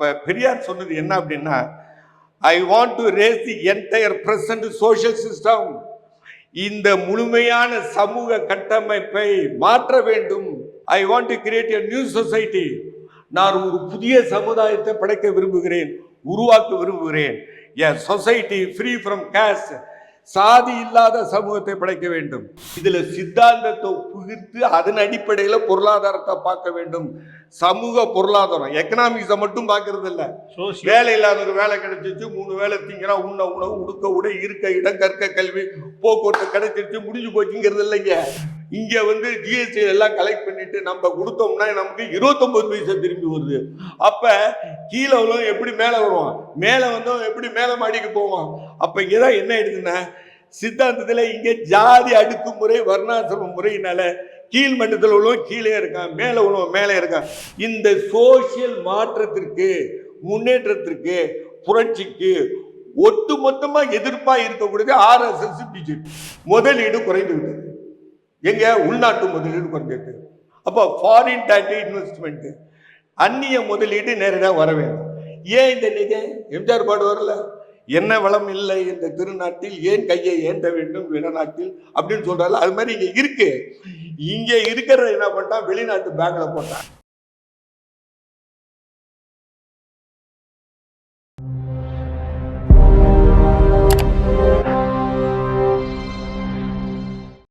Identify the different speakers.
Speaker 1: இப்போ பெரியார் சொன்னது என்ன அப்படின்னா I want to raise the entire present social system இந்த முழுமையான சமூக கட்டமைப்பை மாற்ற வேண்டும். I want to create a new society நான் ஒரு புதிய சமுதாயத்தை படைக்க விரும்புகிறேன் உருவாக்க விரும்புகிறேன். A society free from caste சாதி இல்லாத சமூகத்தை படைக்க வேண்டும். இதுல சித்தாந்தத்தை புகுத்து அதன் அடிப்படையில பொருளாதாரத்தை பார்க்க வேண்டும். சமூக பொருளாதாரம் எக்கனாமிக்ஸை மட்டும் பார்க்கறது இல்ல. வேலை இல்லாதவங்க வேலை கிடைச்சிச்சு மூணு வேலை திங்கிறான் உண்ண உணவு உடுக்க உடை இருக்க இடம் கற்க கல்வி போக்குவரத்து கிடைச்சிருச்சு முடிஞ்சு போச்சுங்கிறது இல்லைங்க. இங்க வந்து ஜிஎஸ்டி எல்லாம் கலெக்ட் பண்ணிட்டு நம்ம கொடுத்தோம்னா நமக்கு இருபத்தொன்பது பைசா திரும்பி வருது. அப்ப கீழே உள்ளவன் எப்படி மேலே வருவான்? மேலே வந்தவன் எப்படி மேலே மாடிக்கு போவான்? அப்போ இங்கே தான் என்ன ஆயிடுதுன்னா சித்தாந்தத்தில் இங்கே ஜாதி அடுக்குமுறை வர்ணாசிரம முறையினால கீழ் மட்டத்தில் உள்ளவன் கீழே இருக்கான் மேலே உள்ளவன் மேலே இருக்கான். இந்த சோசியல் மாற்றத்திற்கு முன்னேற்றத்திற்கு புரட்சிக்கு ஒட்டு மொத்தமா எதிர்ப்பா இருக்கக்கூடியது ஆர்எஸ்எஸ் பிஜேபி முதலீடு குறைந்து விட்டது. எங்க? உள்நாட்டு முதலீடு குறைஞ்சிருக்கு அப்போ ஃபாரின் டேரக்ட் இன்வெஸ்ட்மெண்ட் அந்நிய முதலீடு நேரடியாக வர வேண்டும். ஏன் இந்த நிதி எம்ஜிஆர் பாடு வரல. என்ன வளம் இல்லை இந்த திருநாட்டில் ஏன் கையை ஏந்த வேண்டும் வெளிநாட்டில் அப்படின்னு சொல்றாரு அது மாதிரி இங்க இருக்கு. இங்க இருக்கிற என்ன பண்ணிட்டான்? வெளிநாட்டு பேங்க்ல போட்டான்.